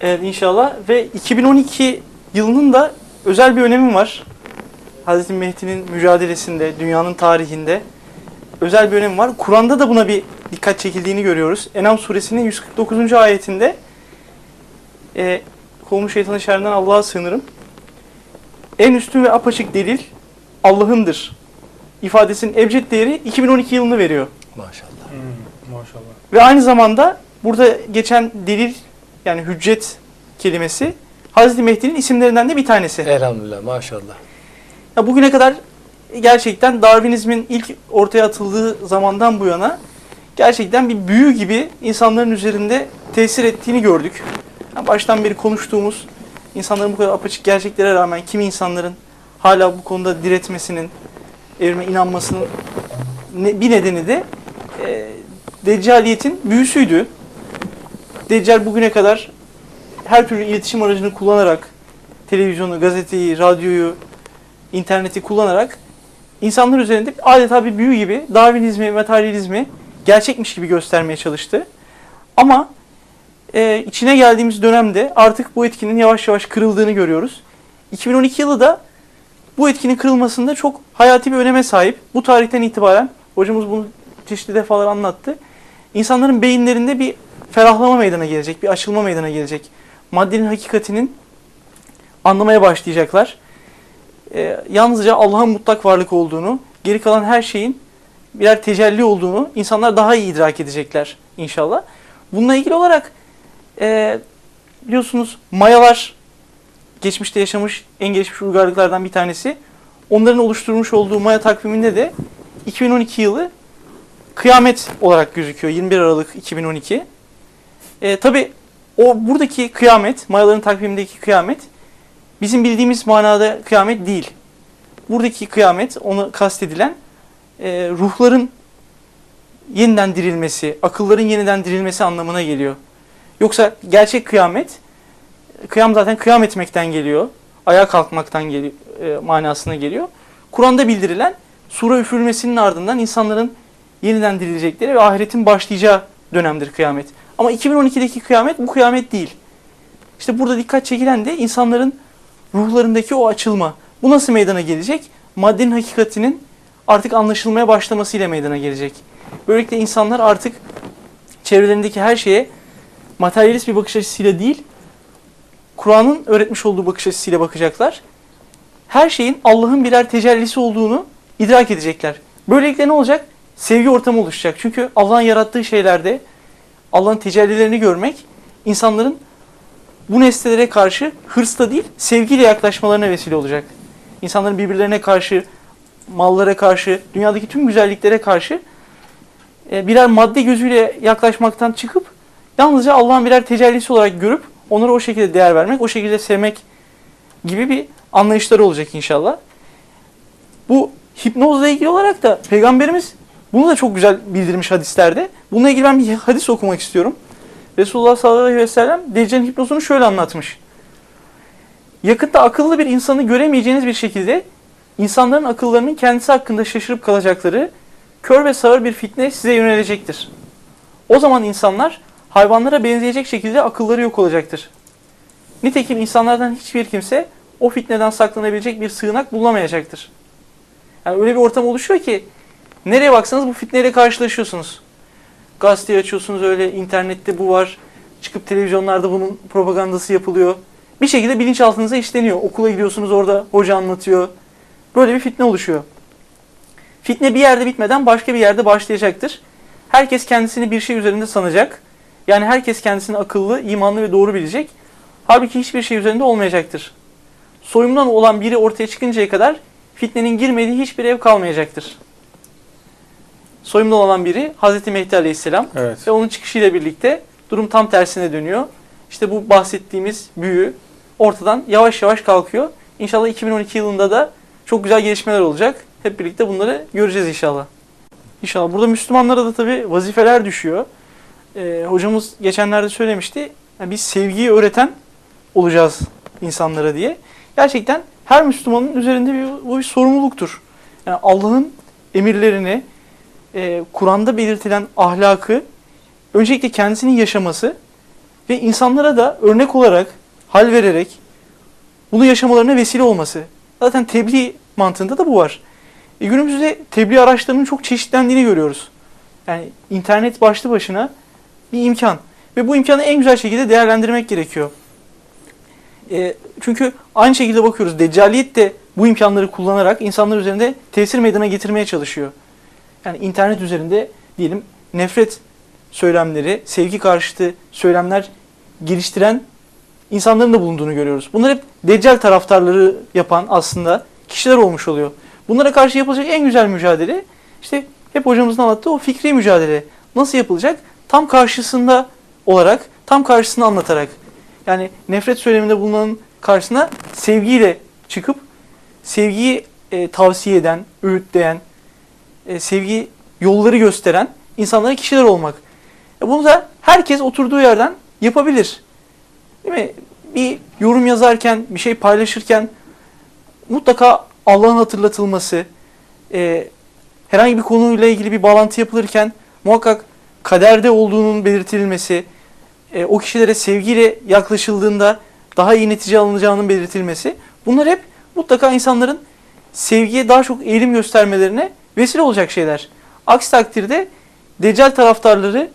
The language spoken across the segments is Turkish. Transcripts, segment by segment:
Evet inşallah ve 2012 yılının da özel bir önemi var. Hazreti Mehdi'nin mücadelesinde, dünyanın tarihinde özel bir önemi var. Kur'an'da da buna bir dikkat çekildiğini görüyoruz. Enam suresinin 149. ayetinde e, kovmuş şeytanın şerrinden Allah'a sığınırım. En üstün ve apaçık delil Allah'ındır. İfadesinin ebced değeri 2012 yılını veriyor. Maşallah. Hmm, maşallah. Ve aynı zamanda burada geçen delil yani hüccet kelimesi Hazreti Mehdi'nin isimlerinden de bir tanesi. Elhamdülillah maşallah. Ya bugüne kadar gerçekten Darwinizmin ilk ortaya atıldığı zamandan bu yana gerçekten bir büyü gibi insanların üzerinde tesir ettiğini gördük. Yani baştan beri konuştuğumuz insanların bu kadar apaçık gerçeklere rağmen kimi insanların hala bu konuda diretmesinin, evrime inanmasının bir nedeni de e, Deccaliyetin büyüsüydü. Deccal bugüne kadar her türlü iletişim aracını kullanarak televizyonu, gazeteyi, radyoyu, interneti kullanarak insanlar üzerinde adeta bir büyü gibi Darwinizmi, materyalizmi gerçekmiş gibi göstermeye çalıştı. Ama e, içine geldiğimiz dönemde artık bu etkinin yavaş yavaş kırıldığını görüyoruz. 2012 yılı da bu etkinin kırılmasında çok hayati bir öneme sahip. Bu tarihten itibaren hocamız bunu çeşitli defalar anlattı. İnsanların beyinlerinde bir ferahlama meydana gelecek, bir açılma meydana gelecek. Maddenin hakikatinin anlamaya başlayacaklar. Ee, yalnızca Allah'ın mutlak varlık olduğunu, geri kalan her şeyin birer tecelli olduğunu insanlar daha iyi idrak edecekler inşallah. Bununla ilgili olarak e, biliyorsunuz Mayalar geçmişte yaşamış en gelişmiş uygarlıklardan bir tanesi. Onların oluşturmuş olduğu Maya takviminde de 2012 yılı kıyamet olarak gözüküyor. 21 Aralık 2012. E, Tabi o buradaki kıyamet, Mayaların takvimindeki kıyamet bizim bildiğimiz manada kıyamet değil. Buradaki kıyamet, onu kastedilen e, ruhların yeniden dirilmesi, akılların yeniden dirilmesi anlamına geliyor. Yoksa gerçek kıyamet, kıyam zaten kıyam etmekten geliyor, ayağa kalkmaktan geliyor, e, manasına geliyor. Kur'an'da bildirilen sura üfürülmesinin ardından insanların yeniden dirilecekleri ve ahiretin başlayacağı dönemdir kıyamet. Ama 2012'deki kıyamet bu kıyamet değil. İşte burada dikkat çekilen de insanların ruhlarındaki o açılma. Bu nasıl meydana gelecek? Maddenin hakikatinin artık anlaşılmaya başlamasıyla meydana gelecek. Böylelikle insanlar artık çevrelerindeki her şeye materyalist bir bakış açısıyla değil, Kur'an'ın öğretmiş olduğu bakış açısıyla bakacaklar. Her şeyin Allah'ın birer tecellisi olduğunu idrak edecekler. Böylelikle ne olacak? Sevgi ortamı oluşacak. Çünkü Allah'ın yarattığı şeylerde Allah'ın tecellilerini görmek insanların bu nesnelere karşı hırsla değil sevgiyle yaklaşmalarına vesile olacak. İnsanların birbirlerine karşı, mallara karşı, dünyadaki tüm güzelliklere karşı e, birer madde gözüyle yaklaşmaktan çıkıp yalnızca Allah'ın birer tecellisi olarak görüp onlara o şekilde değer vermek, o şekilde sevmek gibi bir anlayışları olacak inşallah. Bu hipnozla ilgili olarak da Peygamberimiz bunu da çok güzel bildirmiş hadislerde. Bununla ilgili ben bir hadis okumak istiyorum. Resulullah sallallahu aleyhi ve sellem Deccal'in hipnozunu şöyle anlatmış. Yakında akıllı bir insanı göremeyeceğiniz bir şekilde insanların akıllarının kendisi hakkında şaşırıp kalacakları kör ve sağır bir fitne size yönelecektir. O zaman insanlar hayvanlara benzeyecek şekilde akılları yok olacaktır. Nitekim insanlardan hiçbir kimse o fitneden saklanabilecek bir sığınak bulamayacaktır. Yani öyle bir ortam oluşuyor ki nereye baksanız bu fitneyle karşılaşıyorsunuz. Gazeteyi açıyorsunuz öyle internette bu var. Çıkıp televizyonlarda bunun propagandası yapılıyor. Bir şekilde bilinçaltınıza işleniyor. Okula gidiyorsunuz orada hoca anlatıyor. Böyle bir fitne oluşuyor. Fitne bir yerde bitmeden başka bir yerde başlayacaktır. Herkes kendisini bir şey üzerinde sanacak. Yani herkes kendisini akıllı, imanlı ve doğru bilecek. Halbuki hiçbir şey üzerinde olmayacaktır. Soyumdan olan biri ortaya çıkıncaya kadar fitnenin girmediği hiçbir ev kalmayacaktır. Soyumdan olan biri Hazreti Mehdi Aleyhisselam Evet. ve onun çıkışıyla birlikte durum tam tersine dönüyor. İşte bu bahsettiğimiz büyü ortadan yavaş yavaş kalkıyor. İnşallah 2012 yılında da çok güzel gelişmeler olacak. Hep birlikte bunları göreceğiz inşallah. İnşallah. Burada Müslümanlara da tabii vazifeler düşüyor. Ee, hocamız geçenlerde söylemişti. Yani biz sevgiyi öğreten olacağız insanlara diye. Gerçekten her Müslümanın üzerinde bir, bu bir sorumluluktur. Yani Allah'ın emirlerini, e, Kur'an'da belirtilen ahlakı öncelikle kendisinin yaşaması ve insanlara da örnek olarak, hal vererek bunu yaşamalarına vesile olması. Zaten tebliğ mantığında da bu var. E günümüzde tebliğ araçlarının çok çeşitlendiğini görüyoruz. Yani internet başlı başına bir imkan. Ve bu imkanı en güzel şekilde değerlendirmek gerekiyor. E, çünkü aynı şekilde bakıyoruz. Deccaliyet de bu imkanları kullanarak insanlar üzerinde tesir meydana getirmeye çalışıyor. Yani internet üzerinde diyelim nefret söylemleri, sevgi karşıtı söylemler geliştiren insanların da bulunduğunu görüyoruz. Bunlar hep deccal taraftarları yapan aslında kişiler olmuş oluyor. Bunlara karşı yapılacak en güzel mücadele işte hep hocamızın anlattığı o fikri mücadele. Nasıl yapılacak? Tam karşısında olarak, tam karşısını anlatarak. Yani nefret söyleminde bulunan karşısına sevgiyle çıkıp sevgiyi e, tavsiye eden, öğütleyen, e, sevgi yolları gösteren insanlara kişiler olmak. E, bunu da herkes oturduğu yerden yapabilir. Değil mi? Bir yorum yazarken, bir şey paylaşırken mutlaka Allah'ın hatırlatılması, e, herhangi bir konuyla ilgili bir bağlantı yapılırken muhakkak kaderde olduğunun belirtilmesi, e, o kişilere sevgiyle yaklaşıldığında daha iyi netice alınacağının belirtilmesi. Bunlar hep mutlaka insanların sevgiye daha çok eğilim göstermelerine vesile olacak şeyler. Aksi takdirde Deccal taraftarları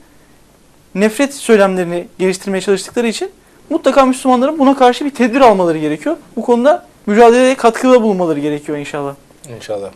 nefret söylemlerini geliştirmeye çalıştıkları için mutlaka Müslümanların buna karşı bir tedbir almaları gerekiyor. Bu konuda mücadeleye katkıda bulunmaları gerekiyor inşallah. İnşallah.